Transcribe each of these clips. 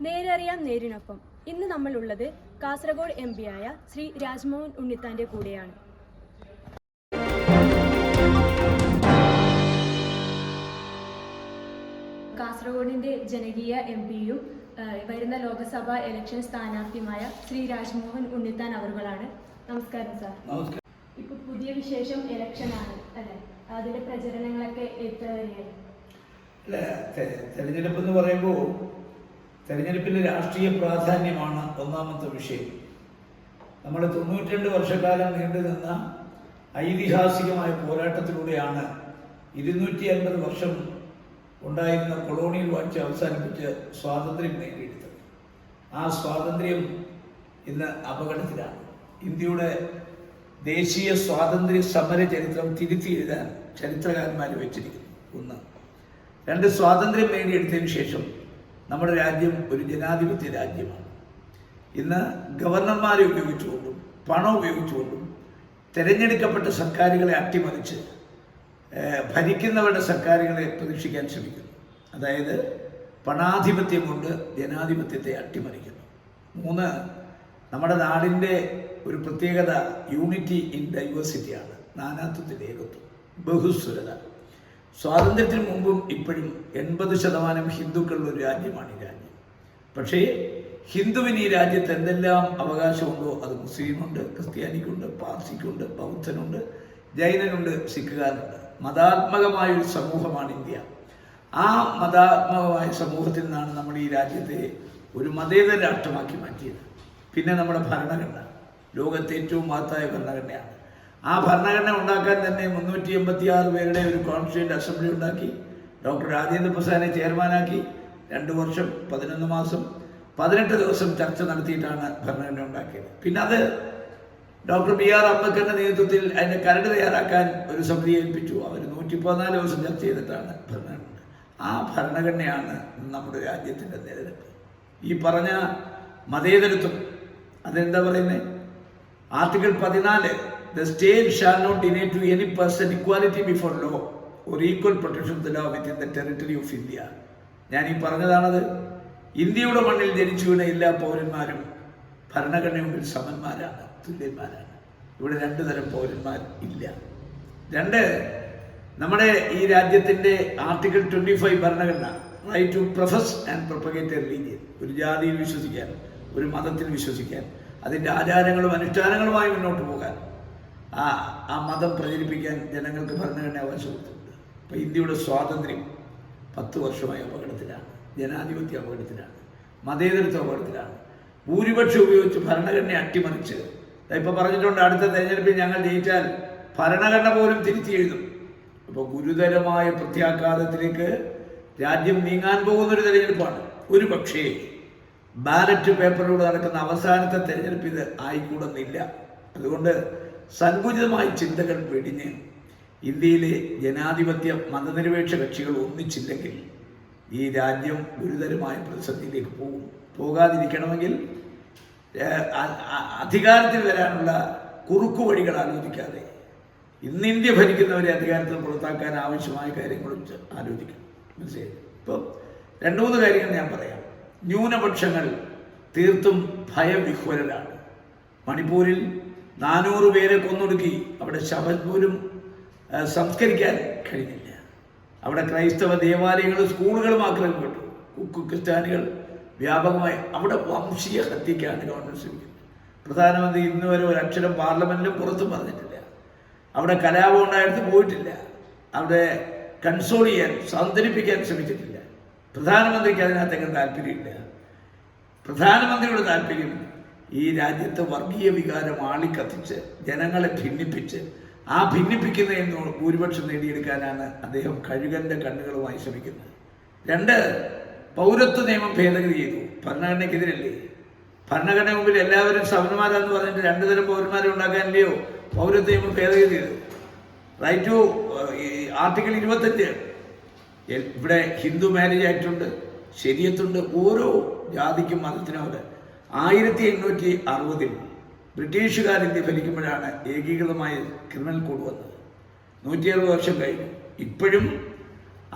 നേരറിയാം നേരിനൊപ്പം. ഇന്ന് നമ്മൾ ഉള്ളത് കാസർഗോഡ് എം ആയ ശ്രീ രാജ്മോഹൻ ഉണ്ണിത്താന്റെ കൂടെയാണ്. കാസർഗോഡിന്റെ ജനകീയ എം പിയും വരുന്ന ലോക്സഭാ ഇലക്ഷൻ സ്ഥാനാർത്ഥിയുമായ ശ്രീ രാജ്മോഹൻ ഉണ്ണിത്താൻ അവറുകളാണ്. നമസ്കാരം സാർ. ഇപ്പൊ പുതിയ വിശേഷം ഇലക്ഷൻ ആണ് അല്ലെ? അതിന്റെ പ്രചരണങ്ങളൊക്കെ തെരഞ്ഞെടുപ്പ് എന്ന് പറയുമ്പോൾ തെരഞ്ഞെടുപ്പിന്റെ രാഷ്ട്രീയ പ്രാധാന്യമാണ് ഒന്നാമത്തെ വിഷയം. നമ്മൾ തൊണ്ണൂറ്റിരണ്ട് വർഷക്കാലം നീണ്ടു നിന്ന ഐതിഹാസികമായ പോരാട്ടത്തിലൂടെയാണ് ഇരുന്നൂറ്റി അൻപത് വർഷം ഉണ്ടായിരുന്ന കൊളോണിയൽ വാഴ്ച അവസാനിപ്പിച്ച് സ്വാതന്ത്ര്യം നേടിയെടുത്തത്. ആ സ്വാതന്ത്ര്യം ഇന്ന് അപകടത്തിലാണ്. ഇന്ത്യയുടെ ദേശീയ സ്വാതന്ത്ര്യ സമര ചരിത്രം തിരുത്തി എഴുതാൻ ചരിത്രകാരന്മാർ വെച്ചിരിക്കുന്നു. ഒന്ന് രണ്ട് സ്വാതന്ത്ര്യം നേടിയെടുത്തതിന് ശേഷം നമ്മുടെ രാജ്യം ഒരു ജനാധിപത്യ രാജ്യമാണ്. ഇന്ന് ഗവർണർമാരെ ഉപയോഗിച്ചുകൊണ്ടും പണം ഉപയോഗിച്ചുകൊണ്ടും തിരഞ്ഞെടുക്കപ്പെട്ട സർക്കാരുകളെ അട്ടിമറിച്ച് ഭരിക്കുന്നവരുടെ സർക്കാരുകളെ പ്രതീക്ഷിക്കാൻ ശ്രമിക്കുന്നു. അതായത് പണാധിപത്യം കൊണ്ട് ജനാധിപത്യത്തെ അട്ടിമറിക്കുന്നു. മൂന്ന് നമ്മുടെ നാടിന്റെ ഒരു പ്രത്യേകത യൂണിറ്റി ഇൻ ഡൈവേഴ്സിറ്റിയാണ് നാനാത്വത്തിന്റെ ഏകത്വം ബഹുസ്വരത. സ്വാതന്ത്ര്യത്തിന് മുമ്പും ഇപ്പോഴും എൺപത് ശതമാനം ഹിന്ദുക്കളുള്ള ഒരു രാജ്യമാണ് ഈ രാജ്യം. പക്ഷേ ഹിന്ദുവിന് ഈ രാജ്യത്ത് എന്തെല്ലാം അവകാശമുണ്ടോ അത് മുസ്ലിമുണ്ട് ക്രിസ്ത്യാനിക്കുണ്ട് പാർസിക്കുണ്ട് ബൗദ്ധനുണ്ട് ജൈനനുണ്ട് സിഖുകാരനുണ്ട്. മതാത്മകമായ ഒരു സമൂഹമാണ് ഇന്ത്യ. ആ മതാത്മകമായ സമൂഹത്തിൽ നിന്നാണ് നമ്മൾ ഈ രാജ്യത്തെ ഒരു മതേതര രാഷ്ട്രമാക്കി മാറ്റിയത്. പിന്നെ നമ്മുടെ ഭരണഘടന. ലോകത്തെ ഏറ്റവും മഹത്തായ ഭരണഘടനയാണ്. ആ ഭരണഘടന ഉണ്ടാക്കാൻ തന്നെ മുന്നൂറ്റി എൺപത്തി ആറ് പേരുടെ ഒരു കോൺസ്റ്റിറ്റ്യൂന്റ് അസംബ്ലി ഉണ്ടാക്കി. ഡോക്ടർ രാജേന്ദ്ര പ്രസാദിനെ ചെയർമാനാക്കി. രണ്ട് വർഷം പതിനൊന്ന് മാസം പതിനെട്ട് ദിവസം ചർച്ച നടത്തിയിട്ടാണ് ഭരണഘടന ഉണ്ടാക്കിയത്. പിന്നെ അത് ഡോക്ടർ ബി ആർ അംബേദ്കറിന്റെ നേതൃത്വത്തിൽ അതിന്റെ കരട് തയ്യാറാക്കാൻ ഒരു സമിതി ഏൽപ്പിച്ചു. അവർ നൂറ്റി പതിനാല് ദിവസം ചർച്ച ചെയ്തിട്ടാണ് ഭരണഘടന ആ ഭരണഘടനയാണ് നമ്മുടെ രാജ്യത്തിന്റെ നിലനിൽപ്പ്. ഈ പറഞ്ഞ മതേതരത്വം അതെന്താ പറയുന്നത് ആർട്ടിക്കിൾ പതിനാല് the state shall not deny to any person equality before law or equal equal protection the law within the territory of India ഞാൻ ഈ പറഞ്ഞതാണത്. ഇന്ത്യയുടെ മണ്ണിൽ ജനിച്ചു വീണ എല്ലാ പൗരന്മാരും ഭരണഘടനയിൽ സമന്മാരാണ് തുല്യന്മാരാണ്. ഇവിടെ രണ്ടു തരം പൗരന്മാർ ഇല്ല. രണ്ട് നമ്മുടെ ഈ രാജ്യത്തിന്റെ ആർട്ടിക്കിൾ ട്വന്റി ഫൈവ് ഭരണഘടന right to profess and propagate religion ഒരു ജാതിയിൽ വിശ്വസിക്കാൻ ഒരു മതത്തിൽ വിശ്വസിക്കാൻ അതിന്റെ ആചാരങ്ങളും അനുഷ്ഠാനങ്ങളുമായി മുന്നോട്ട് പോകാൻ. ആ ആ മതം പ്രചരിപ്പിക്കാൻ ജനങ്ങൾക്ക് ഭരണഘടന അവകാശം കൊടുത്തിട്ടുണ്ട് അപ്പോൾ ഇന്ത്യയുടെ സ്വാതന്ത്ര്യം പത്ത് വർഷമായി അപകടത്തിലാണ്. ജനാധിപത്യ അപകടത്തിലാണ്. മതേതരത്വ അപകടത്തിലാണ്. ഭൂരിപക്ഷം ഉപയോഗിച്ച് ഭരണഘടനയെ അട്ടിമറിച്ച്. ഇപ്പോൾ പറഞ്ഞിട്ടുണ്ട് അടുത്ത തെരഞ്ഞെടുപ്പിൽ ഞങ്ങൾ ജയിച്ചാൽ ഭരണഘടന പോലും തിരുത്തി എഴുതും. അപ്പോൾ ഗുരുതരമായ പ്രത്യാഘാതത്തിലേക്ക് രാജ്യം നീങ്ങാൻ പോകുന്നൊരു തെരഞ്ഞെടുപ്പാണ്. ഒരു പക്ഷേ ബാലറ്റ് പേപ്പറിലൂടെ നടക്കുന്ന അവസാനത്തെ തെരഞ്ഞെടുപ്പ് ഇത് ആയിക്കൂടുന്നില്ല. അതുകൊണ്ട് സങ്കുചിതമായ ചിന്തകൾ വെടിഞ്ഞ് ഇന്ത്യയിലെ ജനാധിപത്യ മതനിരപേക്ഷ കക്ഷികൾ ഒന്നിച്ചില്ലെങ്കിൽ ഈ രാജ്യം ഗുരുതരമായ പ്രതിസന്ധിയിലേക്ക് പോകും. പോകാതിരിക്കണമെങ്കിൽ അധികാരത്തിൽ വരാനുള്ള കുറുക്കു വഴികൾ ആലോചിക്കാതെ ഇന്ന് ഇന്ത്യ ഭരിക്കുന്നവരെ അധികാരത്തിൽ പുറത്താക്കാൻ ആവശ്യമായ കാര്യങ്ങളും ആലോചിക്കണം. മനസ്സിലായി? ഇപ്പം രണ്ടു മൂന്ന് കാര്യങ്ങൾ ഞാൻ പറയാം. ന്യൂനപക്ഷങ്ങൾ തീർത്തും ഭയവിഹ്വലരാണ്. മണിപ്പൂരിൽ നാനൂറ് പേരെ കൊന്നൊടുക്കി. അവിടെ ശബത് പോലും സംസ്കരിക്കാൻ കഴിഞ്ഞില്ല. അവിടെ ക്രൈസ്തവ ദേവാലയങ്ങളും സ്കൂളുകളും ആക്രമിക്കപ്പെട്ടു കുക്കു ക്രിസ്ത്യാനികൾ വ്യാപകമായി അവിടെ വംശീയ ഹത്യക്കാണ് ഗവൺമെന്റ് ശ്രമിക്കുന്നത് പ്രധാനമന്ത്രി ഇന്ന് വരെ ഒരു അക്ഷരം പാർലമെന്റിലും പുറത്തും പറഞ്ഞിട്ടില്ല. അവിടെ കലാപം ഉണ്ടായിട്ട് പോയിട്ടില്ല. അവിടെ കൺസോൾ ചെയ്യാൻ സാന്ത്വനിപ്പിക്കാൻ ശ്രമിച്ചിട്ടില്ല. പ്രധാനമന്ത്രിക്ക് അതിനകത്തേക്ക് താല്പര്യമില്ല? പ്രധാനമന്ത്രിയുടെ താല്പര്യം ഈ രാജ്യത്ത് വർഗീയ വികാരം ആളിക്കത്തിച്ച് ജനങ്ങളെ ഭിന്നിപ്പിച്ച്. ആ ഭിന്നിപ്പിക്കുന്നതിൽ ഭൂരിപക്ഷം നേടിയെടുക്കാനാണ് അദ്ദേഹം കഴുകന്റെ കണ്ണുകളുമായി ശ്രമിക്കുന്നത്. രണ്ട് പൗരത്വ നിയമം ഭേദഗതി ചെയ്തു. ഭരണഘടനയ്ക്കെതിരല്ലേ? ഭരണഘടന മുമ്പിൽ എല്ലാവരും സമന്മാരാന്ന് പറഞ്ഞിട്ട് രണ്ടു തരം പൗരന്മാരെ ഉണ്ടാക്കാനില്ലയോ? പൗരത്വ നിയമം ഭേദഗതി ചെയ്തു. റൈറ്റ് ടു ആർട്ടിക്കിൾ ഇരുപത്തഞ്ച്. ഇവിടെ ഹിന്ദു മാരേജ് ആക്ട് ഉണ്ട് ശരിയത്തുണ്ട് ഓരോ ജാതിക്കും മതത്തിനും അവിടെ ആയിരത്തി എണ്ണൂറ്റി അറുപതിൽ ബ്രിട്ടീഷുകാർ ഇന്ത്യ ഭരിക്കുമ്പോഴാണ് ഏകീകൃതമായ ക്രിമിനൽ കോഡ് വന്നത്? നൂറ്റി അറുപത് വർഷം കഴിഞ്ഞു. ഇപ്പോഴും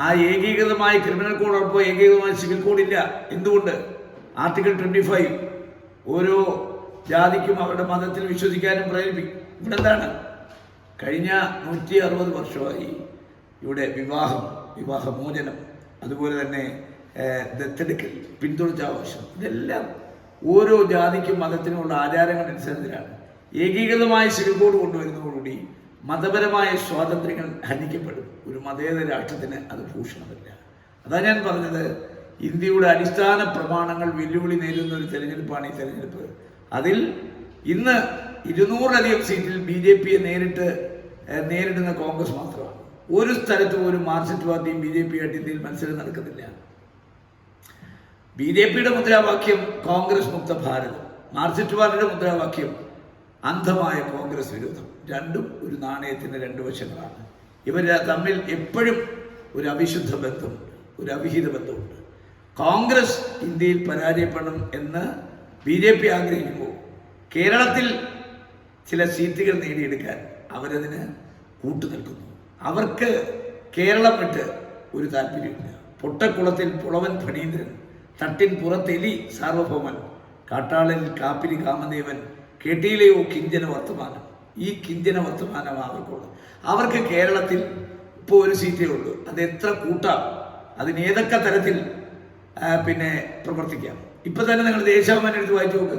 ആ ഏകീകൃതമായ ക്രിമിനൽ കോഡ് ഉറപ്പോ ഏകീകൃതമായ സിവിൽ കോഡ് ഇല്ല എന്തുകൊണ്ട്? ആർട്ടിക്കിൾ ട്വന്റി ഫൈവ് ഓരോ ജാതിക്കും അവരുടെ മതത്തിൽ വിശ്വസിക്കാനും പ്രേരിപ്പിക്കും. ഇവിടെ എന്താണ് കഴിഞ്ഞ നൂറ്റി അറുപത് വർഷമായി ഇവിടെ വിവാഹം വിവാഹമോചനം അതുപോലെ തന്നെ ദത്തെടുക്കൽ പിന്തുണച്ചാവശ്യം ഇതെല്ലാം ഓരോ ജാതിക്കും മതത്തിനുമുള്ള ആചാരങ്ങൾ അനുസരിച്ചാണ് ഏകീകൃതമായ കോഡ് കൊണ്ടുവരുന്നതോടുകൂടി മതപരമായ സ്വാതന്ത്ര്യങ്ങൾ ഹനിക്കപ്പെടും. ഒരു മതേതര രാഷ്ട്രത്തിന് അത് ഭൂഷണമല്ല. അതാണ് ഞാൻ പറഞ്ഞത് ഇന്ത്യയുടെ അടിസ്ഥാന പ്രമാണങ്ങൾ വെല്ലുവിളി നേരിടുന്ന ഒരു തെരഞ്ഞെടുപ്പാണ് ഈ തെരഞ്ഞെടുപ്പ്. അതിൽ ഇന്ന് ഇരുന്നൂറിലധികം സീറ്റിൽ ബി ജെ പിയെ നേരിട്ട് നേരിടുന്ന കോൺഗ്രസ് മാത്രമാണ്. ഒരു സ്ഥലത്തും ഒരു മാർക്സിസ്റ്റ് പാർട്ടിയും ബി ജെ പി ആയിട്ട് ഇന്ത്യയിൽ മത്സരം നടക്കുന്നില്ല. ബി ജെ പിയുടെ മുദ്രാവാക്യം കോൺഗ്രസ് മുക്ത ഭാരതം. മാർക്സിസ്റ്റ് പാർട്ടിയുടെ മുദ്രാവാക്യം അന്ധമായ കോൺഗ്രസ് വിരുദ്ധം. രണ്ടും ഒരു നാണയത്തിന്റെ രണ്ട് വശങ്ങളാണ്. ഇവർ തമ്മിൽ എപ്പോഴും ഒരു അവിശുദ്ധ ബന്ധമുണ്ട് ഒരു അവിഹിത ബന്ധമുണ്ട്. കോൺഗ്രസ് ഇന്ത്യയിൽ പരാജയപ്പെടണം എന്ന് ബി ജെ പി ആഗ്രഹിക്കുമ്പോൾ കേരളത്തിൽ ചില സീറ്റുകൾ നേടിയെടുക്കാൻ അവരതിന് കൂട്ടുനിൽക്കുന്നു അവർക്ക് കേരളം വിട്ട് ഒരു താല്പര്യമില്ല. പൊട്ടക്കുളത്തിൽ പുളവൻ ഫണീന്ദ്രൻ തട്ടിൻ പുറത്തെലി സാർവഭൗമൻ കാട്ടാളൻ കാപ്പിരി കാമദേവൻ കേട്ടിയിലെയോ കിഞ്ചന വർത്തമാനം. ഈ കിഞ്ചന വർത്തമാനം അവർക്കുള്ളത്. അവർക്ക് കേരളത്തിൽ ഇപ്പോൾ ഒരു സീറ്റേ ഉള്ളൂ. അത് എത്ര കൂട്ടാം അതിന് ഏതൊക്കെ തരത്തിൽ പിന്നെ പ്രവർത്തിക്കാം. ഇപ്പൊ തന്നെ നിങ്ങൾ ദേശാഭിമാനം എടുത്ത് വായിച്ചു നോക്ക്.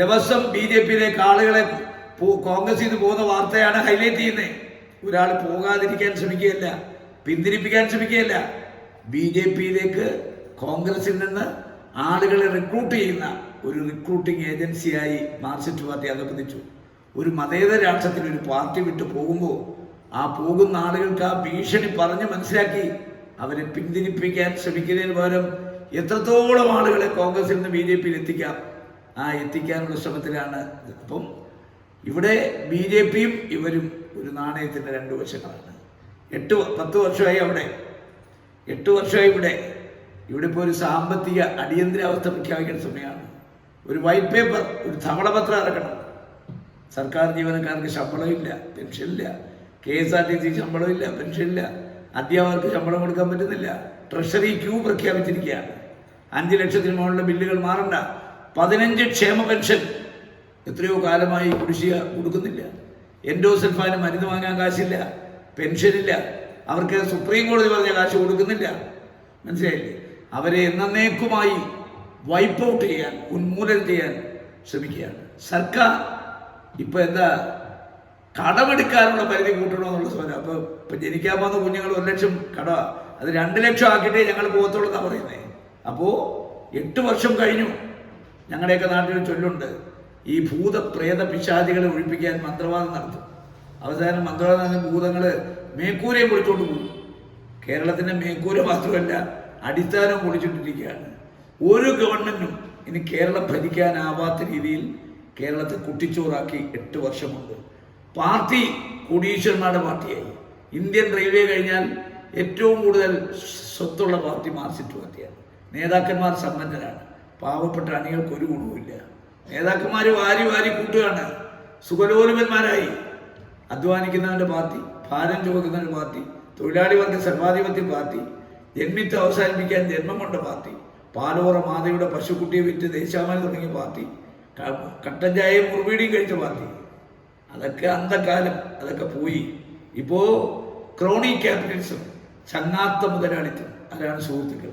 ദിവസം ബി ജെ പിയിലേക്ക് ആളുകളെ കോൺഗ്രസ് ഇത് പോകുന്ന വാർത്തയാണ് ഹൈലൈറ്റ് ചെയ്യുന്നത് ഒരാൾ പോകാതിരിക്കാൻ ശ്രമിക്കുകയല്ല പിന്തിരിപ്പിക്കാൻ ശ്രമിക്കുകയല്ല. ബി ജെ പിയിലേക്ക് കോൺഗ്രസിൽ നിന്ന് ആളുകളെ റിക്രൂട്ട് ചെയ്യുന്ന ഒരു റിക്രൂട്ടിംഗ് ഏജൻസിയായി മാർക്സിസ്റ്റ് പാർട്ടി അകപ്പതിച്ചു ഒരു മതേതര രാഷ്ട്രത്തിൽ ഒരു പാർട്ടി വിട്ടു പോകുമ്പോൾ ആ പോകുന്ന ആളുകൾക്ക് ആ ഭീഷണി പറഞ്ഞ് മനസ്സിലാക്കി അവരെ പിന്തിരിപ്പിക്കാൻ ശ്രമിക്കുന്നതിന് പകരം എത്രത്തോളം ആളുകളെ കോൺഗ്രസിൽ നിന്ന് ബി ജെ പിയിൽ എത്തിക്കാം? ആ എത്തിക്കാനുള്ള ശ്രമത്തിലാണ്. അപ്പം ഇവിടെ ബി ജെ പിയും ഇവരും ഒരു നാണയത്തിന്റെ രണ്ട് വശങ്ങളാണ്. എട്ട് പത്ത് വർഷമായി അവിടെ. എട്ട് വർഷമായി ഇവിടെ ഇവിടെ ഇപ്പോൾ ഒരു സാമ്പത്തിക അടിയന്തരാവസ്ഥ പ്രഖ്യാപിക്കേണ്ട സമയമാണ്. ഒരു വൈറ്റ് പേപ്പർ ഒരു ധവളപത്രം ഇറക്കണം. സർക്കാർ ജീവനക്കാർക്ക് ശമ്പളമില്ല പെൻഷനില്ല K S R T C ശമ്പളമില്ല പെൻഷനില്ല അധ്യാപകർക്ക് ശമ്പളം കൊടുക്കാൻ പറ്റുന്നില്ല. ട്രഷറി ക്യൂ പ്രഖ്യാപിച്ചിരിക്കുകയാണ്. അഞ്ച് ലക്ഷത്തിന് മുകളിലെ ബില്ലുകൾ മാറണ്ട. പതിനഞ്ച് ക്ഷേമ പെൻഷൻ എത്രയോ കാലമായി കുടിശ്ശിക കൊടുക്കുന്നില്ല. എൻഡോസൽഫാന് മരുന്ന് വാങ്ങാൻ കാശില്ല പെൻഷനില്ല അവർക്ക് സുപ്രീം കോടതി പറഞ്ഞ കാശ് കൊടുക്കുന്നില്ല. മനസ്സിലായില്ലേ? അവരെ എന്നേക്കുമായി വൈപ്പ് ഔട്ട് ചെയ്യാൻ ഉന്മൂലനം ചെയ്യാൻ ശ്രമിക്കുകയാണ്. സർക്കാർ ഇപ്പൊ എന്താ കടമെടുക്കാനുള്ള പരിധി കൂട്ടണമെന്നുള്ള സ്വരം അപ്പോൾ ഇപ്പൊ ജനിക്കാൻ പോകുന്ന കുഞ്ഞുങ്ങൾ ഒരു ലക്ഷം കട അത് രണ്ട് ലക്ഷം ആക്കിയിട്ടേ ഞങ്ങൾ പോകത്തുള്ളൂ പറയുന്നത് അപ്പോൾ എട്ട് വർഷം കഴിഞ്ഞു. ഞങ്ങളുടെയൊക്കെ നാട്ടിൽ ചൊല്ലുണ്ട്. ഈ ഭൂത പ്രേത പിശാചികളെ ഒഴിപ്പിക്കാൻ മന്ത്രവാദം നടത്തും. അവസാനം മന്ത്രവാദം നടത്തുന്ന ഭൂതങ്ങൾ മേക്കൂരയും പൊളിച്ചോണ്ട് പോകും. കേരളത്തിന്റെ മേക്കൂര മാത്രമല്ല അടിസ്ഥാനം പൊളിച്ചിട്ടിരിക്കുകയാണ്. ഒരു ഗവൺമെന്റും ഇനി കേരളം ഭരിക്കാനാവാത്ത രീതിയിൽ കേരളത്തെ കുട്ടിച്ചോറാക്കി എട്ട് വർഷമുണ്ട്. പാർട്ടി കോടീശ്വരന്മാരുടെ പാർട്ടിയായി. ഇന്ത്യൻ റെയിൽവേ കഴിഞ്ഞാൽ ഏറ്റവും കൂടുതൽ സ്വത്തുള്ള പാർട്ടി മാർസിറ്റ് പാർട്ടിയാണ്. നേതാക്കന്മാർ സമ്പന്നരാണ്. പാവപ്പെട്ട അണികൾക്ക് ഒരു ഗുണവുമില്ല. നേതാക്കന്മാർ വാരി വാരി കൂട്ടുകയാണ്. സുഖലോലുപന്മാരായി. അധ്വാനിക്കുന്നവന്റെ പാർട്ടി ഭാരം ചുമക്കുന്നവന്റെ പാർട്ടി തൊഴിലാളി വർഗ സർവാധിപത്യ പാർട്ടി ജന്മിത്ത് അവസാനിപ്പിക്കാൻ ജന്മം കൊണ്ട പാർട്ടി പാലോറ മാതയുടെ പശുക്കുട്ടിയെ വിറ്റ് ദേശാമാനം തുടങ്ങിയ പാർട്ടി കട്ടൻ ചായയും മുറുവീടിയും കഴിച്ച പാർട്ടി. അതൊക്കെ അന്ധകാലം അതൊക്കെ പോയി. ഇപ്പോ ക്രോണി ക്യാപിറ്റലിസം ചങ്ങാത്ത മുതലാളിത്തം അതാണ് സുഹൃത്തുക്കൾ.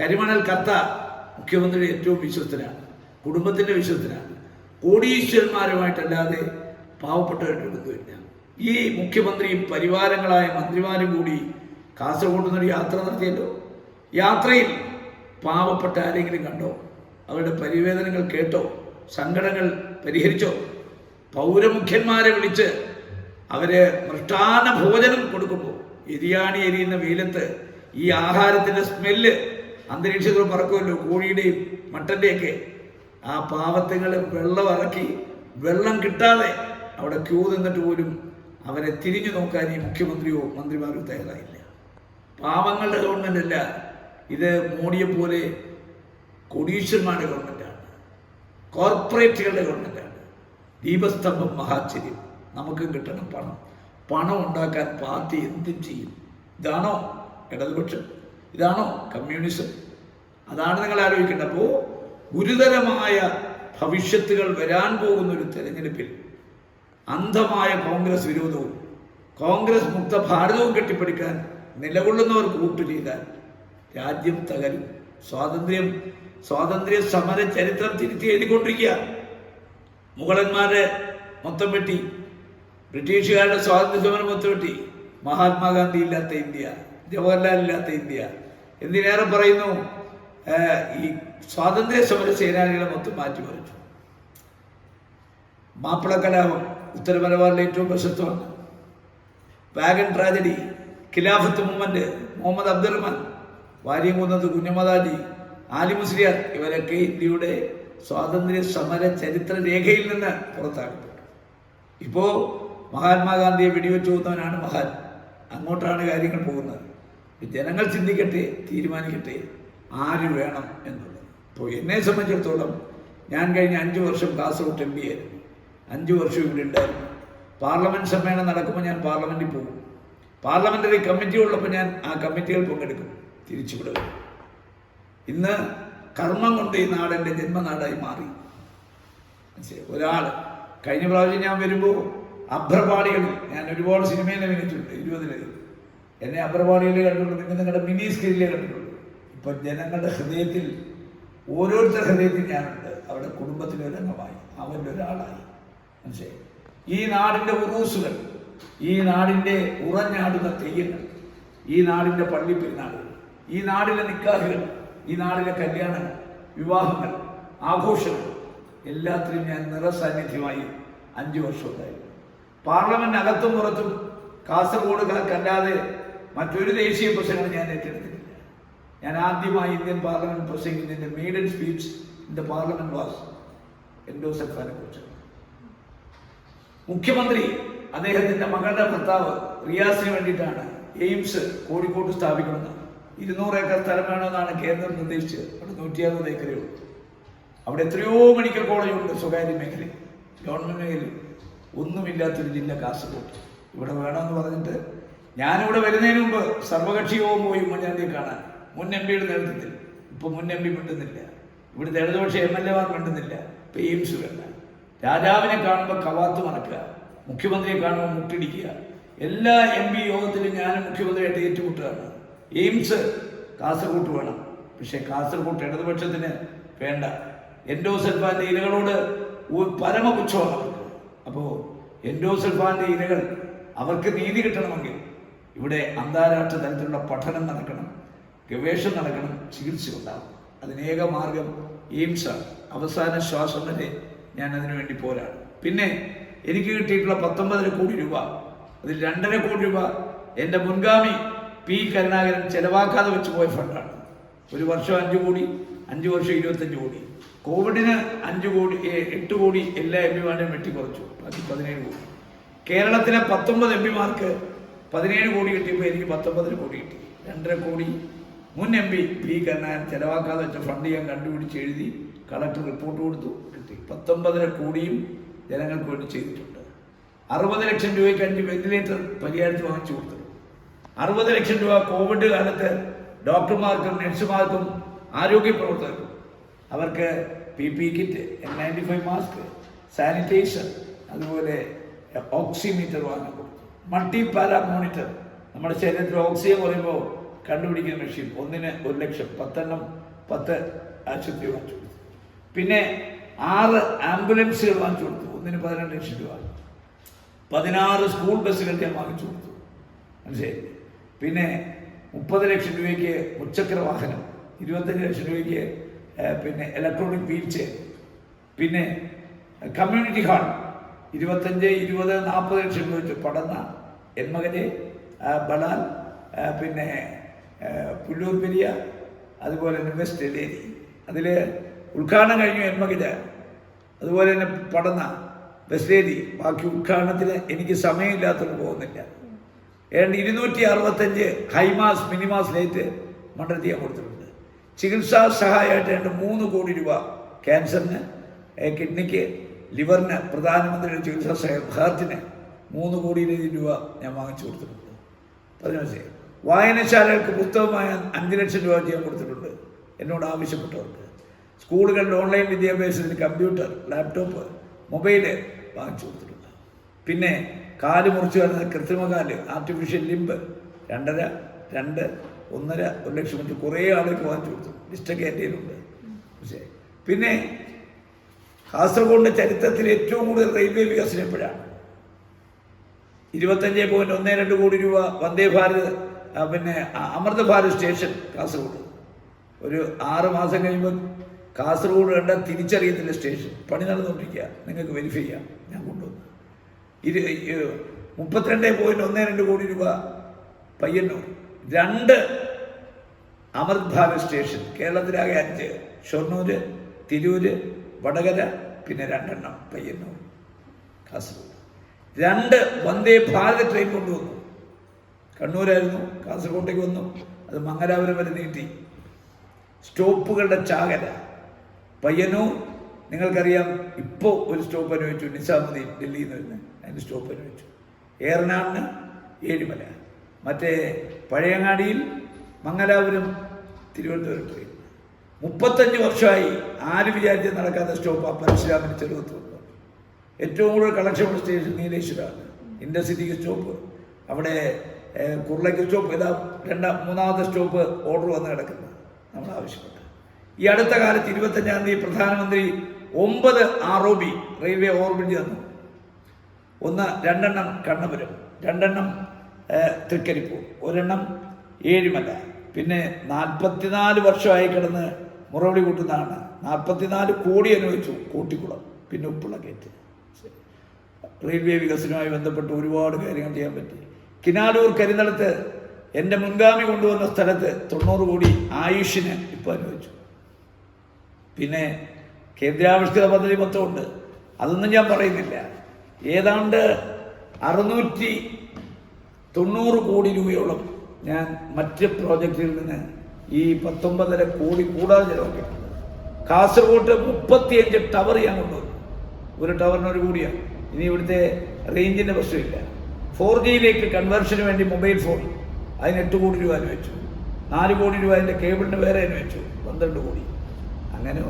കരിമണൽ കത്ത മുഖ്യമന്ത്രിയുടെ ഏറ്റവും വിശ്വസ്തനാണ് കുടുംബത്തിന്റെ വിശ്വസ്തനാണ്. കോടീശ്വരന്മാരുമായിട്ടല്ലാതെ പാവപ്പെട്ടവരുടെ ബന്ധമില്ല ഈ മുഖ്യമന്ത്രിയും പരിവാരങ്ങളായ മന്ത്രിമാരും കൂടി കാസർഗോഡ് നിന്നൊരു യാത്ര നടത്തിയല്ലോ. യാത്രയിൽ പാവപ്പെട്ട ആരെങ്കിലും കണ്ടോ? അവരുടെ പരിവേദനകൾ കേട്ടോ? സങ്കടങ്ങൾ പരിഹരിച്ചോ? പൗരമുഖ്യന്മാരെ വിളിച്ച് അവർ മൃഷ്ടാന ഭോജനം കൊടുക്കുമ്പോൾ എരിയാണി എരിയുന്ന വെയിലത്ത് ഈ ആഹാരത്തിന്റെ സ്മെല്ല് അന്തരീക്ഷത്തിൽ പറക്കുമല്ലോ കോഴിയുടെയും മട്ടന്റെയൊക്കെ. ആ പാവത്തുങ്ങൾ വെള്ളം ഇറക്കി വെള്ളം കിട്ടാതെ അവിടെ ക്യൂ നിന്നിട്ട് പോലും അവരെ തിരിഞ്ഞു നോക്കാൻ ഈ മുഖ്യമന്ത്രിയോ മന്ത്രിമാരോ തയ്യാറായില്ല. പാവങ്ങളുടെ ഗവൺമെന്റ് അല്ല. ഇത് മോഡിയെ പോലെ കൊടീശ്വരന്മാരുടെ ഗവൺമെന്റാണ് കോർപ്പറേറ്റുകളുടെ ഗവൺമെന്റാണ് ദീപസ്തംഭം മഹാചര്യം. നമുക്കും കിട്ടണം പണം. പണം ഉണ്ടാക്കാൻ പാർട്ടി എന്തും ചെയ്യും. ഇതാണോ ഇടതുപക്ഷം? ഇതാണോ കമ്മ്യൂണിസം? അതാണ് നിങ്ങൾ ആലോചിക്കേണ്ടത്. അപ്പോൾ ഗുരുതരമായ ഭവിഷ്യത്തുകൾ വരാൻ പോകുന്ന ഒരു തെരഞ്ഞെടുപ്പിൽ അന്ധമായ കോൺഗ്രസ് വിരോധവും കോൺഗ്രസ് മുക്ത ഭാരതവും കെട്ടിപ്പടുക്കാൻ നിലകൊള്ളുന്നവർ കൂട്ടു ചെയ്താൽ രാജ്യം തകരും. സ്വാതന്ത്ര്യം സ്വാതന്ത്ര്യ സമര ചരിത്രം തിരുത്തി എഴുതിക്കൊണ്ടിരിക്കുക. മുഗളന്മാരെ മൊത്തം വെട്ടി. ബ്രിട്ടീഷുകാരുടെ സ്വാതന്ത്ര്യ സമരം മൊത്തം വെട്ടി. മഹാത്മാഗാന്ധി ഇല്ലാത്ത ഇന്ത്യ ജവഹർലാൽ ഇല്ലാത്ത ഇന്ത്യ എന്തിനേറെ പറയുന്നു? ഈ സ്വാതന്ത്ര്യ സമര സേനാനികളെ മൊത്തം മാറ്റിമറിച്ചു. മാപ്പിള കലാപം ഉത്തര മലബാറിലെ ഏറ്റവും പ്രശസ്തമാണ്. Wagon tragedy Khilafat movement Muhammad Abdurahman Variyamkunnath Kunjahammed Haji Ali Musliyar ഇവരൊക്കെ ഇന്ത്യയുടെ സ്വാതന്ത്ര്യ സമര ചരിത്ര രേഖയിൽ നിന്ന് പുറത്താക്കപ്പെട്ടു. ഇപ്പോൾ മഹാത്മാഗാന്ധിയെ വെടിവെച്ച് പോകുന്നവനാണ് മഹാൻ. അങ്ങോട്ടാണ് കാര്യങ്ങൾ പോകുന്നത്. ജനങ്ങൾ ചിന്തിക്കട്ടെ തീരുമാനിക്കട്ടെ ആര് വേണം എന്നുള്ളത്. ഇപ്പോൾ എന്നെ സംബന്ധിച്ചിടത്തോളം ഞാൻ കഴിഞ്ഞ അഞ്ച് വർഷം കാസർഗോഡ് എം പി ആയിരുന്നു. അഞ്ച് വർഷം ഇവിടെ ഉണ്ടായിരുന്നു. പാർലമെന്റ് സമ്മേളനം നടക്കുമ്പോൾ ഞാൻ പാർലമെന്റിൽ പോകും. പാർലമെന്ററി കമ്മിറ്റി ഉള്ളപ്പോൾ ഞാൻ ആ കമ്മിറ്റികൾ പങ്കെടുക്കും. തിരിച്ചുവിടുക. ഇന്ന് കർമ്മം കൊണ്ട് ഈ നാട് എന്റെ ജന്മനാടായി മാറി? ഒരാൾ കഴിഞ്ഞ പ്രാവശ്യം ഞാൻ വരുമ്പോൾ അഭ്രപാളികളിൽ ഞാൻ ഒരുപാട് സിനിമയിൽ അഭിനയിച്ചിട്ടുണ്ട് ഇരുപതിലധികം എന്നെ അഭ്രപാളികളിൽ കണ്ടിട്ടുള്ളൂ പിന്നെ നിങ്ങളുടെ മിനി സ്ക്രീനിലേ കണ്ടിട്ടുള്ളൂ ഇപ്പം ജനങ്ങളുടെ ഹൃദയത്തിൽ ഓരോരുത്തരുടെ ഹൃദയത്തിൽ ഞാനുണ്ട്. അവരുടെ കുടുംബത്തിലെ ഒരു അംഗമായി അവന്റെ ഒരാളായി മനസ്സിലായി? ഈ നാടിന്റെ ഉറൂസുകൾ ഈ നാടിന്റെ ഉറഞ്ഞാടുന്ന തെയ്യങ്ങൾ ഈ നാടിന്റെ പള്ളി പെരുന്നാളുകൾ ഈ നാടിലെ നിക്കാഹുകൾ ഈ നാടിലെ കല്യാണങ്ങൾ വിവാഹങ്ങൾ ആഘോഷങ്ങൾ എല്ലാത്തിനും ഞാൻ നിറസാന്നിധ്യമായി അഞ്ചു വർഷം ഉണ്ടായിരുന്നു പാർലമെന്റ് അകത്തും പുറത്തും കാസർഗോഡ് കല്ലാതെ മറ്റൊരു ദേശീയ പ്രശ്നങ്ങൾ ഞാൻ ഏറ്റെടുത്തിട്ടില്ല. ഞാൻ ആദ്യമായി Indian parliament പ്രസംഗിക്കുന്നതിന്റെ maiden speech in parliament was എൻഡോസെഫാനെ കുറിച്ച് മുഖ്യമന്ത്രി അദ്ദേഹത്തിന്റെ മകളുടെ ഭർത്താവ് റിയാസിന് വേണ്ടിയിട്ടാണ് എയിംസ് കോഴിക്കോട്ട് സ്ഥാപിക്കുന്നത്. ഇരുന്നൂറ് ഏക്കർ സ്ഥലം വേണമെന്നാണ് കേന്ദ്രം നിർദ്ദേശിച്ചത് അവിടെ നൂറ്റി അറുപത് ഏക്കറേ ഉള്ളൂ. അവിടെ എത്രയോ മെഡിക്കൽ കോളേജുണ്ട് സ്വകാര്യ മേഖലയിൽ. ഗവൺമെന്റ് മേഖലയിൽ ഒന്നുമില്ലാത്തൊരു ജില്ല കാസർഗോഡ്. ഇവിടെ വേണമെന്ന് പറഞ്ഞിട്ട് ഞാനിവിടെ വരുന്നതിന് മുമ്പ് സർവകക്ഷി യോഗം പോയി ഉമ്മൻചാണ്ടിയെ കാണാൻ. മുൻ എം പിയുടെ നേതൃത്വത്തിൽ. ഇപ്പൊ മുൻ എം പി മിണ്ടുന്നില്ല. ഇവിടുത്തെ ഇടതുപക്ഷ എം എൽ എമാർ മിണ്ടുന്നില്ല. ഇപ്പൊ എയിംസ് വേണ്ട. രാജാവിനെ കാണുമ്പോൾ കവാത്ത് മറക്കുക. മുഖ്യമന്ത്രിയെ കാണുമ്പോൾ മുട്ടിടിക്കുക. എല്ലാ എം പി യോഗത്തിലും ഞാൻ മുഖ്യമന്ത്രിയായിട്ട് ഏറ്റുമുട്ടുകയാണ്. എയിംസ് കാസർഗോട്ട് വേണം. പക്ഷേ കാസർഗോട്ട് ഇടതുപക്ഷത്തിന് വേണ്ട. എൻഡോസൽഫാന്റെ ഇലകളോട് ഒരു പരമപുച്ഛമാണ് അവർക്ക്. അപ്പോൾ എൻഡോസൽഫാന്റെ ഇലകൾ അവർക്ക് നീതി കിട്ടണമെങ്കിൽ ഇവിടെ അന്താരാഷ്ട്ര തലത്തിലുള്ള പഠനം നടക്കണം. ഗവേഷണം നടക്കണം. ചികിത്സ ഉണ്ടാവും അതിനേക മാർഗം എയിംസാണ്. അവസാന ശ്വാസം വരെ ഞാൻ അതിനുവേണ്ടി പോരാടും. പിന്നെ എനിക്ക് കിട്ടിയിട്ടുള്ള പത്തൊമ്പതര കോടി രൂപ. അതിൽ രണ്ടര കോടി രൂപ എന്റെ മുൻഗാമി പി കരുണാകരൻ ചെലവാക്കാതെ വെച്ച് പോയ ഫണ്ടാണ്. ഒരു വർഷം അഞ്ച് കോടി അഞ്ച് വർഷം ഇരുപത്തഞ്ച് കോടി. കോവിഡിന് അഞ്ച് കോടി എട്ട് കോടി എല്ലാ എം പിമാരുടെയും വെട്ടിക്കുറച്ചു. ബാക്കി പതിനേഴ് കോടി. കേരളത്തിലെ പത്തൊമ്പത് എം പിമാർക്ക് പതിനേഴ് കോടി കിട്ടിയപ്പോൾ എനിക്ക് പത്തൊമ്പതര കോടി കിട്ടി. രണ്ടര കോടി മുൻ എം പി പി കരുണാകരൻ ചെലവാക്കാതെ വെച്ച ഫണ്ട് ഞാൻ കണ്ടുപിടിച്ച് എഴുതി കളക്ടർ റിപ്പോർട്ട് കൊടുത്തു. കിട്ടി. പത്തൊമ്പതര കോടിയും ജനങ്ങൾക്ക് വേണ്ടി ചെയ്തിട്ടുണ്ട്. അറുപത് ലക്ഷം രൂപയ്ക്ക് അഞ്ച് വെന്റിലേറ്റർ പരിഹാരത്തിൽ വാങ്ങിച്ചു കൊടുത്തു. അറുപത് ലക്ഷം രൂപ കോവിഡ് കാലത്ത് ഡോക്ടർമാർക്കും നഴ്സുമാർക്കും ആരോഗ്യ പ്രവർത്തകർക്കും. അവർക്ക് P P kit N ninety five mask sanitiser അതുപോലെ ഓക്സിമീറ്റർ വാങ്ങി കൊടുത്തു. മൾട്ടി പാരാ മോണിറ്റർ നമ്മുടെ ശരീരത്തിൽ ഓക്സിജൻ കുറയുമ്പോൾ കണ്ടുപിടിക്കുന്ന മെഷീൻ ഒന്നിന് ഒരു ലക്ഷം പത്തെണ്ണം പത്ത് ആശുപത്രി വാങ്ങിച്ചു കൊടുത്തു. പിന്നെ ആറ് ആംബുലൻസുകൾ വാങ്ങിച്ചു കൊടുത്തു. ഒന്നിന് പതിനെട്ട് ലക്ഷം രൂപ. പതിനാറ് സ്കൂൾ ബസ്സുകൾ ഞാൻ വാങ്ങിച്ചു കൊടുത്തു. മനസ്സിലായി പിന്നെ മുപ്പത് ലക്ഷം രൂപയ്ക്ക് മുച്ചക്ര വാഹനം ഇരുപത്തഞ്ച് ലക്ഷം രൂപയ്ക്ക് പിന്നെ ഇലക്ട്രോണിക് വീൽ ചെയർ പിന്നെ കമ്മ്യൂണിറ്റി ഹാൾ ഇരുപത്തഞ്ച് ഇരുപത് നാൽപ്പത് ലക്ഷം രൂപ വെച്ച് പടന്ന എന്മകരെ ബളാൽ പിന്നെ പുല്ലൂർ പെരിയ അതുപോലെ തന്നെ വെസ്റ്റ് എലേരി അതിൽ ഉദ്ഘാടനം കഴിഞ്ഞു എന്മകര് അതുപോലെ തന്നെ പടന്ന ബസ്ലേരി ബാക്കി ഉദ്ഘാടനത്തിന് എനിക്ക് സമയമില്ലാത്തത് പോകുന്നില്ല. ഏതാണ്ട് ഇരുന്നൂറ്റി അറുപത്തഞ്ച് ഹൈമാസ് മിനിമാസ് ലേറ്റ് മണ്ഡലത്തിൽ ഞാൻ കൊടുത്തിട്ടുണ്ട്. ചികിത്സാ സഹായമായിട്ട് ഏതാണ്ട് മൂന്ന് കോടി രൂപ ക്യാൻസറിന് കിഡ്നിക്ക് ലിവറിന് പ്രധാനമന്ത്രിയുടെ ചികിത്സാ സഹായം ഹാർട്ടിന് മൂന്ന് കോടിയിലധികം രൂപ ഞാൻ വാങ്ങിച്ചു കൊടുത്തിട്ടുണ്ട്. പതിനഞ്ച് വായനശാലകൾക്ക് പുസ്തകമായ അഞ്ച് ലക്ഷം രൂപ ഞാൻ കൊടുത്തിട്ടുണ്ട്. എന്നോട് ആവശ്യപ്പെട്ടവർക്ക്. സ്കൂളുകളുടെ ഓൺലൈൻ വിദ്യാഭ്യാസത്തിന് കമ്പ്യൂട്ടർ ലാപ്ടോപ്പ് മൊബൈൽ വാങ്ങിച്ചു കൊടുത്തിട്ടുണ്ട്. പിന്നെ കാൽ മുറിച്ച് വരുന്ന കൃത്രിമകാൽ ആർട്ടിഫിഷ്യൽ ലിംബ് രണ്ടര രണ്ട് ഒന്നര ഒരു ലക്ഷം വെച്ച് കുറേ ആളുകൾക്ക് വാങ്ങിച്ചു കൊടുത്തു. ലിസ്റ്റൊക്കെ എന്റെ കയ്യിലുണ്ട് പക്ഷേ പിന്നെ കാസർഗോഡിന്റെ ചരിത്രത്തിൽ ഏറ്റവും കൂടുതൽ റെയിൽവേ വികസനം എപ്പോഴാണ്? ഇരുപത്തഞ്ച് പോയിന്റ് ഒന്ന് രണ്ട് കോടി രൂപ വന്ദേ ഭാരത് പിന്നെ അമൃത് ഭാരത് സ്റ്റേഷൻ കാസർഗോഡ്. ഒരു ആറ് മാസം കഴിയുമ്പോൾ കാസർഗോഡ് കണ്ട തിരിച്ചറിയത്തില്ല സ്റ്റേഷൻ. പണി നടന്നുകൊണ്ടിരിക്കുക. നിങ്ങൾക്ക് വെരിഫൈ ചെയ്യാം. ഞാൻ കൊണ്ടുവന്നു. ഇരു മുപ്പത്തിരണ്ട് പോയിന്റ് ഒന്ന് രണ്ട് കോടി രൂപ പയ്യന്നൂർ. രണ്ട് അമൃത് ഭാരത് സ്റ്റേഷൻ. കേരളത്തിലാകെ അഞ്ച്. ഷൊർണൂര് തിരൂര് വടകര പിന്നെ രണ്ടെണ്ണം പയ്യന്നൂർ. കാസർഗോഡ്. രണ്ട് വന്ദേ ഭാരത് ട്രെയിൻ കൊണ്ടുവന്നു. കണ്ണൂരായിരുന്നു. കാസർഗോട്ടേക്ക് വന്നു. അത് മംഗലാപുരം വരെ നീട്ടി. സ്റ്റോപ്പുകളുടെ ചാകര. പയ്യന്നൂർ നിങ്ങൾക്കറിയാം ഇപ്പോൾ ഒരു സ്റ്റോപ്പ് അനുവദിച്ചു നിസാമുദ്ദീൻ ഡൽഹിയിൽ നിന്ന് വരുന്നത് അതിന് സ്റ്റോപ്പ് അനുവദിച്ചു. ഏറനാടിന് ഏഴിമല മറ്റേ പഴയങ്ങാടിയിൽ മംഗലാപുരം തിരുവനന്തപുരം ട്രെയിൻ മുപ്പത്തഞ്ച് വർഷമായി ആര് വിചാരിച്ച് നടക്കാത്ത സ്റ്റോപ്പ് ആ പരശുരാമിന് ചെറുപത്ത് വന്നു. ഏറ്റവും കൂടുതൽ കളക്ഷൻ ഉള്ള സ്റ്റേഷൻ നീലേശ്വരമാണ് ഇൻഡർസിറ്റിക്ക് സ്റ്റോപ്പ് അവിടെ കുർളയ്ക്ക് സ്റ്റോപ്പ് ഇതാ രണ്ടാം മൂന്നാമത്തെ സ്റ്റോപ്പ് ഓർഡർ വന്ന് കിടക്കുന്നത്. നമ്മൾ ആവശ്യപ്പെട്ടു. ഈ അടുത്ത കാലത്ത് ഇരുപത്തഞ്ചാം തീയതി പ്രധാനമന്ത്രി ഒമ്പത് R O B railway orbit തന്നു. ഒന്ന് രണ്ടെണ്ണം കണ്ണപുരം രണ്ടെണ്ണം തൃക്കരിപ്പൂർ ഒരെണ്ണം ഏഴിമല. പിന്നെ നാൽപ്പത്തിനാല് വർഷമായി കിടന്ന് മുറവിളി കൂട്ടുന്നതാണ്. നാൽപ്പത്തിനാല് കോടി അനുവദിച്ചു കൂട്ടിക്കുളം പിന്നെ ഉപ്പുള്ള ഗേറ്റ്. റെയിൽവേ വികസനവുമായി ബന്ധപ്പെട്ട് ഒരുപാട് കാര്യങ്ങൾ ചെയ്യാൻ പറ്റി. കിനാലൂർ കരിന്തളത്ത് എന്റെ മുൻഗാമി കൊണ്ടുവന്ന സ്ഥലത്ത് തൊണ്ണൂറ് കോടി ആയുഷിന് ഇപ്പോൾ അനുവദിച്ചു പിന്നെ കേന്ദ്രാവിഷ്കൃത പദ്ധതി മൊത്തമുണ്ട്. അതൊന്നും ഞാൻ പറയുന്നില്ല. ഏതാണ്ട് അറുന്നൂറ്റി തൊണ്ണൂറ് കോടി രൂപയോളം ഞാൻ മറ്റ് പ്രോജക്റ്റിൽ നിന്ന് ഈ പത്തൊമ്പതര കോടി കൂടാതെ ചെലവാക്കിയിട്ടുണ്ട്. കാസർഗോട്ട് മുപ്പത്തിയഞ്ച് ടവർ ഞാൻ കൊണ്ടുവന്നു. ഒരു ടവറിന് ഒരു കോടിയാണ് ഇനി ഇവിടുത്തെ റേഞ്ചിന്റെ പ്രശ്നമില്ല. ഫോർ ജിയിലേക്ക് കൺവേർഷന് വേണ്ടി മൊബൈൽ ഫോൺ അതിന് എട്ട് കോടി രൂപ അനുവദിച്ചു. നാല് കോടി രൂപ അതിന്റെ കേബിളിന് വേറെ അനുവദിച്ചു. പന്ത്രണ്ട് കോടി. അങ്ങനെ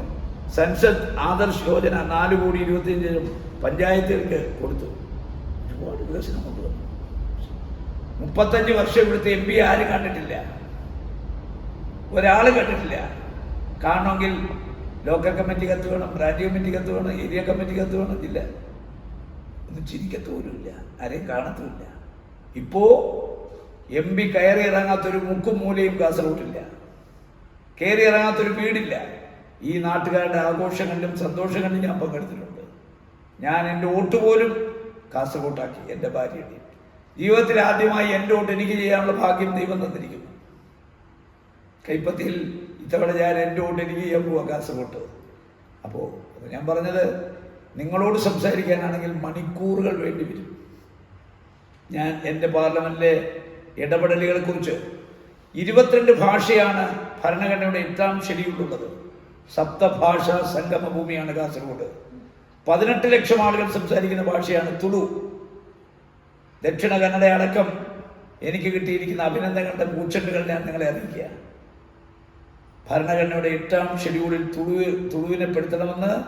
സൻസദ് ആദർശ് യോജന നാല് കോടി ഇരുപത്തിയഞ്ച് ലക്ഷം പഞ്ചായത്തുകൾക്ക് കൊടുത്തു. ഒരുപാട് വികസനം കൊണ്ടുവന്നു മുപ്പത്തഞ്ച് വർഷം ഇവിടുത്തെ എം പി ആരും കണ്ടിട്ടില്ല? ഒരാൾ കണ്ടിട്ടില്ല. കാണണമെങ്കിൽ ലോക്കൽ കമ്മിറ്റി കത്ത് വേണം ബ്രാഞ്ച് കമ്മിറ്റി കത്ത് വേണം ഏരിയ കമ്മിറ്റി കത്ത് വേണം ഇല്ല. ഒന്നും ചിരിക്കത്തോലുമില്ല ആരെയും കാണത്തുമില്ല. ഇപ്പോ എം പി കയറി ഇറങ്ങാത്തൊരു മുക്കും മൂലയും കാസർഗോട്ടില്ല കയറി ഇറങ്ങാത്തൊരു വീടില്ല. ഈ നാട്ടുകാരുടെ ആഘോഷങ്ങളിലും സന്തോഷങ്ങളിലും ഞാൻ പങ്കെടുത്തിട്ടുണ്ട്. ഞാൻ എന്റെ വോട്ട് പോലും കാസർഗോട്ടാക്കി എന്റെ ഭാര്യയുടെ ജീവിതത്തിൽ ആദ്യമായി എന്റെ വോട്ട് എനിക്ക് ചെയ്യാനുള്ള ഭാഗ്യം ദൈവം തന്നിരിക്കുന്നു. കൈപ്പത്തിയിൽ ഇത്തവണ ഞാൻ എന്റെ വോട്ട് എനിക്ക് ചെയ്യാൻ പോവാ കാസർഗോട്ട് അപ്പോൾ ഞാൻ പറഞ്ഞത് നിങ്ങളോട് സംസാരിക്കാനാണെങ്കിൽ മണിക്കൂറുകൾ വേണ്ടി വരും. ഞാൻ എന്റെ പാർലമെന്റിലെ ഇടപെടലുകളെ കുറിച്ച് ഇരുപത്തിരണ്ട് ഭാഷയാണ് ഭരണഘടനയുടെ എട്ടാം ഷെഡ്യൂളിലുള്ളത്. സപ്തഭാഷാ സംഗമ ഭൂമിയാണ് കാസർഗോഡ്. പതിനെട്ട് ലക്ഷം ആളുകൾ സംസാരിക്കുന്ന ഭാഷയാണ് തുളു. ദക്ഷിണ കന്നഡ അടക്കം എനിക്ക് കിട്ടിയിരിക്കുന്ന അഭിനന്ദനങ്ങളുടെ പൂച്ചെണ്ടുകൾ ഞാൻ നിങ്ങളെ അറിയിക്കുക. ഭരണഘടനയുടെ എട്ടാം ഷെഡ്യൂളിൽ തുളു തുളുവിനെ പെടുത്തണമെന്ന്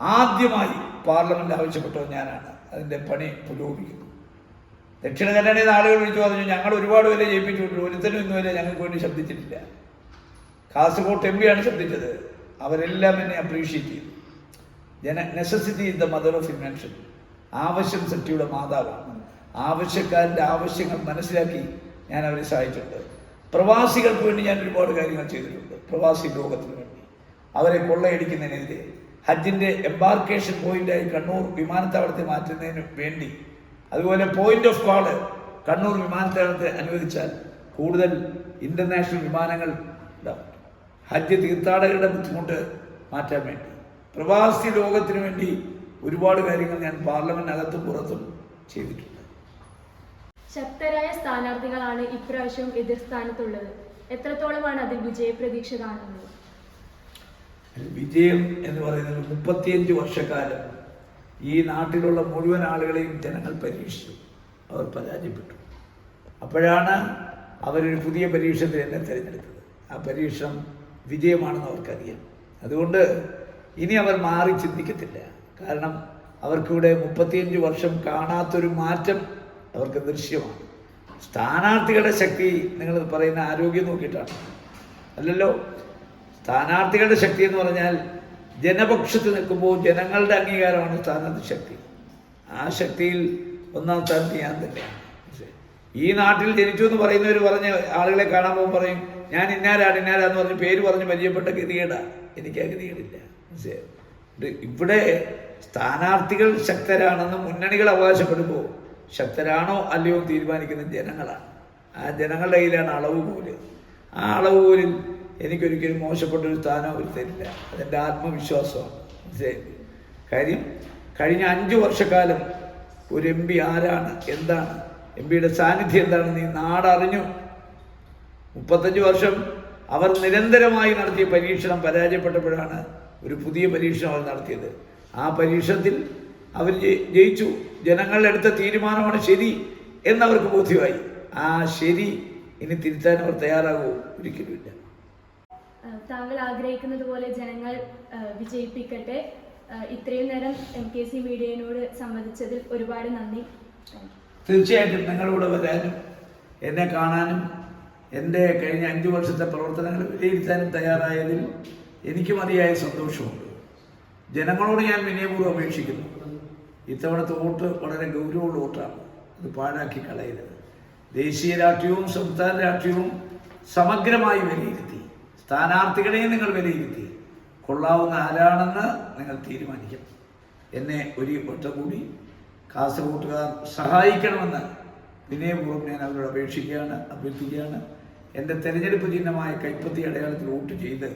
ആദ്യമായി പാർലമെന്റ് ആവശ്യപ്പെട്ടത് ഞാനാണ്. അതിന്റെ പണി പുരോഗമിക്കുന്നു. ദക്ഷിണ കന്നഡയിൽ ആളുകൾ വിളിച്ചു പറഞ്ഞു ഞങ്ങൾ ഒരുപാട് പേരെ ജയിപ്പിച്ചിട്ടുണ്ട്. ഒരുത്തനും ഇന്നുവരെ ഞങ്ങൾക്ക് വേണ്ടി ശബ്ദിച്ചിട്ടില്ല. കാസർഗോഡ് എം പിയാണ് ശബ്ദിച്ചത്. അവരെല്ലാം എന്നെ അപ്രീഷിയേറ്റ് ചെയ്തു. ജന necessity in the mother of invention ആവശ്യം സൃഷ്ടിയുടെ മാതാവാണ്. ആവശ്യക്കാരന്റെ ആവശ്യങ്ങൾ മനസ്സിലാക്കി ഞാൻ അവരെ സഹായിച്ചിട്ടുണ്ട്. പ്രവാസികൾക്ക് വേണ്ടി ഞാൻ ഒരുപാട് കാര്യങ്ങൾ ചെയ്തിട്ടുണ്ട്. പ്രവാസി ലോകത്തിന് വേണ്ടി. അവരെ കൊള്ളയടിക്കുന്നതിനെതിരെ. ഹജ്ജിന്റെ എംബാർക്കേഷൻ പോയിന്റായി കണ്ണൂർ വിമാനത്താവളത്തെ മാറ്റുന്നതിന് വേണ്ടി. അതുപോലെ പോയിന്റ് ഓഫ് കോൾ കണ്ണൂർ വിമാനത്താവളത്തെ അനുവദിച്ചാൽ കൂടുതൽ ഇന്റർനാഷണൽ വിമാനങ്ങൾ ഉണ്ടാവും. ഹജ്ജ് തീർത്ഥാടകരുടെ ബുദ്ധിമുട്ട് മാറ്റാൻ വേണ്ടി. പ്രവാസി ലോകത്തിന് വേണ്ടി ഒരുപാട് കാര്യങ്ങൾ ഞാൻ പാർലമെന്റിനകത്തും പുറത്തും ചെയ്തിട്ടുണ്ട്. ശക്തരായ സ്ഥാനാർത്ഥികളാണ് ഇപ്രാവശ്യം എതിർ സ്ഥാനത്തുള്ളത്. എത്രത്തോളമാണ് അതിൽ വിജയപ്രതീക്ഷ കാണുന്നത്? വിജയം എന്ന് പറയുന്നത് മുപ്പത്തിയഞ്ച് വർഷക്കാലം ഈ നാട്ടിലുള്ള മുഴുവൻ ആളുകളെയും ജനങ്ങൾ പരീക്ഷിച്ചു. അവർ പരാജയപ്പെട്ടു. അപ്പോഴാണ് അവരൊരു പുതിയ പരീക്ഷത്തിൽ എന്നെ തിരഞ്ഞെടുത്തത്. ആ പരീക്ഷണം വിജയമാണെന്ന് അവർക്കറിയാം. അതുകൊണ്ട് ഇനി അവർ മാറി ചിന്തിക്കത്തില്ല. കാരണം അവർക്കിവിടെ മുപ്പത്തിയഞ്ച് വർഷം കാണാത്തൊരു മാറ്റം അവർക്ക് ദൃശ്യമാണ്. സ്ഥാനാർത്ഥികളുടെ ശക്തി നിങ്ങൾ പറയുന്ന ആരോഗ്യം നോക്കിയിട്ടാണ്. അല്ലല്ലോ? സ്ഥാനാർത്ഥികളുടെ ശക്തി എന്ന് പറഞ്ഞാൽ ജനപക്ഷത്ത് നിൽക്കുമ്പോൾ ജനങ്ങളുടെ അംഗീകാരമാണ് സ്ഥാനാർത്ഥി ശക്തി. ആ ശക്തിയിൽ ഒന്നാം സ്ഥാനത്ത് ഞാൻ തന്നെയാണ്. ഈ നാട്ടിൽ ജനിച്ചു എന്ന് പറയുന്നവർ പറഞ്ഞ് ആളുകളെ കാണാൻ പോകുമ്പോൾ പറയും ഞാൻ ഇന്നാരാണ് ഇന്നാരാന്ന് പറഞ്ഞ് പേര് പറഞ്ഞ് പരിചയപ്പെട്ട ഗതികേടാ. എനിക്ക് ആ ഗതികേടില്ല. മനസ്സിലായോ? ഇവിടെ സ്ഥാനാർത്ഥികൾ ശക്തരാണെന്ന് മുന്നണികൾ അവകാശപ്പെടുമ്പോൾ ശക്തരാണോ അല്ലയോ തീരുമാനിക്കുന്ന ജനങ്ങളാണ്. ആ ജനങ്ങളുടെ കയ്യിലാണ് അളവ് പോൽ ആ അളവ് പോലിൽ എനിക്കൊരിക്കലും മോശപ്പെട്ട ഒരു സ്ഥാനം അവർ തരില്ല അതെന്റെ ആത്മവിശ്വാസമാണ്. മനസ്സിലായില്ലേ? കാര്യം കഴിഞ്ഞ അഞ്ച് വർഷക്കാലം ഒരു എം പി ആരാണ്? എന്താണ്? എം പിയുടെ സാന്നിധ്യം എന്താണെന്ന് ഈ നാടറിഞ്ഞു. മുപ്പത്തഞ്ച് വർഷം അവർ നിരന്തരമായി നടത്തിയ പരീക്ഷണം പരാജയപ്പെട്ടപ്പോഴാണ് ഒരു പുതിയ പരീക്ഷണം അവർ നടത്തിയത്. ആ പരീക്ഷണത്തിൽ അവർ ജയിച്ചു. ജനങ്ങളെടുത്ത തീരുമാനമാണ് ശരി എന്നവർക്ക് ബോധ്യമായി. ആ ശരി ഇനി തിരുത്താൻ അവർ തയ്യാറാകുമോ ഒരിക്കലുമില്ല. താങ്കൾ ആഗ്രഹിക്കുന്നത് പോലെ ജനങ്ങൾ വിജയിപ്പിക്കട്ടെ. ഇത്രയും നേരം എം കെ സി മീഡിയനോട് സംബന്ധിച്ചതിൽ ഒരുപാട് നന്ദി. തീർച്ചയായിട്ടും നിങ്ങളിവിടെ വരാനും എന്നെ കാണാനും എന്റെ കഴിഞ്ഞ അഞ്ച് വർഷത്തെ പ്രവർത്തനങ്ങൾ വിലയിരുത്താനും തയ്യാറായതിൽ എനിക്ക് മതിയായ സന്തോഷമുണ്ട്. ജനങ്ങളോട് ഞാൻ വിനയപൂർവം അപേക്ഷിക്കുന്നു. ഇത്തവണത്തെ വോട്ട് വളരെ ഗൗരവമുള്ള വോട്ടാണ്. അത് പാഴാക്കി കളയരുത്. ദേശീയ രാഷ്ട്രീയവും സംസ്ഥാന രാഷ്ട്രീയവും സമഗ്രമായി വിലയിരുത്തി. സ്ഥാനാർത്ഥികളെയും നിങ്ങൾ വിലയിരുത്തി. കൊള്ളാവുന്ന ആരാണെന്ന് നിങ്ങൾ തീരുമാനിക്കണം. എന്നെ ഒരു വട്ടം കൂടി കാസർഗോട്ടുകാർ സഹായിക്കണമെന്ന് വിനയപൂർവം ഞാൻ അവരോട് അപേക്ഷിക്കുകയാണ് അഭ്യർത്ഥിക്കുകയാണ്. എന്റെ തെരഞ്ഞെടുപ്പ് ചിഹ്നമായ കൈപ്പത്തി അടയാളത്തിൽ വോട്ട് ചെയ്ത്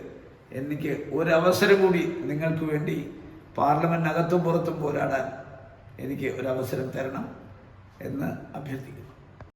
എനിക്ക് ഒരവസരം കൂടി നിങ്ങൾക്ക് വേണ്ടി പാർലമെന്റിനകത്തും പുറത്തും പോരാടാൻ എനിക്ക് ഒരവസരം തരണം എന്ന് അഭ്യർത്ഥിക്കുന്നു.